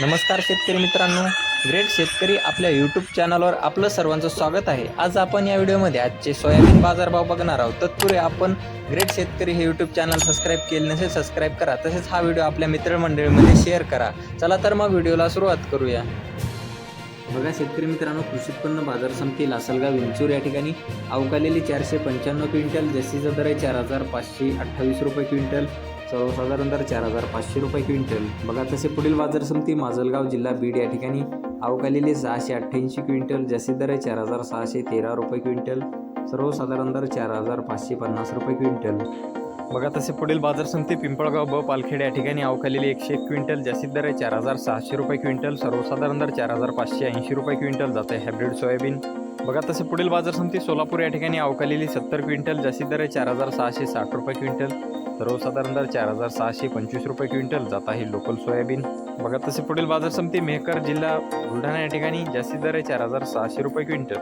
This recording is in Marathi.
नमस्कार शेतकरी मित्रांनो. ग्रेट शेतकरी आपल्या यूट्यूब चॅनलवर आपलं सर्वांचं स्वागत आहे. आज आपण या व्हिडिओमध्ये आजचे सोयाबीन बाजारभाव बघणार आहोत. तत्पूर्वी आपण ग्रेट शेतकरी हे यूट्यूब चॅनल सबस्क्राईब केले नसेल सबस्क्राईब करा. तसेच हा व्हिडिओ आपल्या मित्रमंडळीमध्ये शेअर करा. चला तर मग व्हिडिओला सुरुवात करूया. बघा शेतकरी मित्रांनो कृषी उत्पन्न बाजार समिती लासलगाव विंचूर या ठिकाणी अवकालेली चारशे पंच्याण्णव क्विंटल जसीचा दर आहे चार हजार पाचशे अठ्ठावीस रुपये क्विंटल. सर्वसाधारण दर चार हजार पाचशे रुपये क्विंटल. बघा तसे पुढील बाजार समिती माजलगाव जिल्हा बीड या ठिकाणी अवकालेली सहाशे अठ्ठ्याऐंशी क्विंटल जास्तीत दर आहे चार हजार सहाशे तेरा रुपये क्विंटल सर्वसाधारण दर चार हजार पाचशे पन्नास रुपये क्विंटल. बघा तसे पुढील बाजार समिती पिंपळगाव ब पालखेड या ठिकाणी अवकालेली एकशे एक क्विंटल जास्तीत दर आहे चार हजार सहाशे रुपये क्विंटल सर्वसाधारण दर चार हजार पाचशे ऐंशी रुपये क्विंटल जात आहे हायब्रिड सोयाबीन. बघा तसे पुढील बाजार समिती सोलापूर या ठिकाणी अवकालेली सत्तर क्विंटल जास्तीत दर आहे चार हजार सहाशे साठ रुपये क्विंटल सर्वसाधारण दर चार हजार सहाशे पंचवीस रुपये क्विंटल जात आहे लोकल सोयाबीन. बघा तसे पुढील बाजार समिती मेहकर जिल्हा बुलढाणा या ठिकाणी जास्तीत दर आहे चार हजार सहाशे रुपये क्विंटल.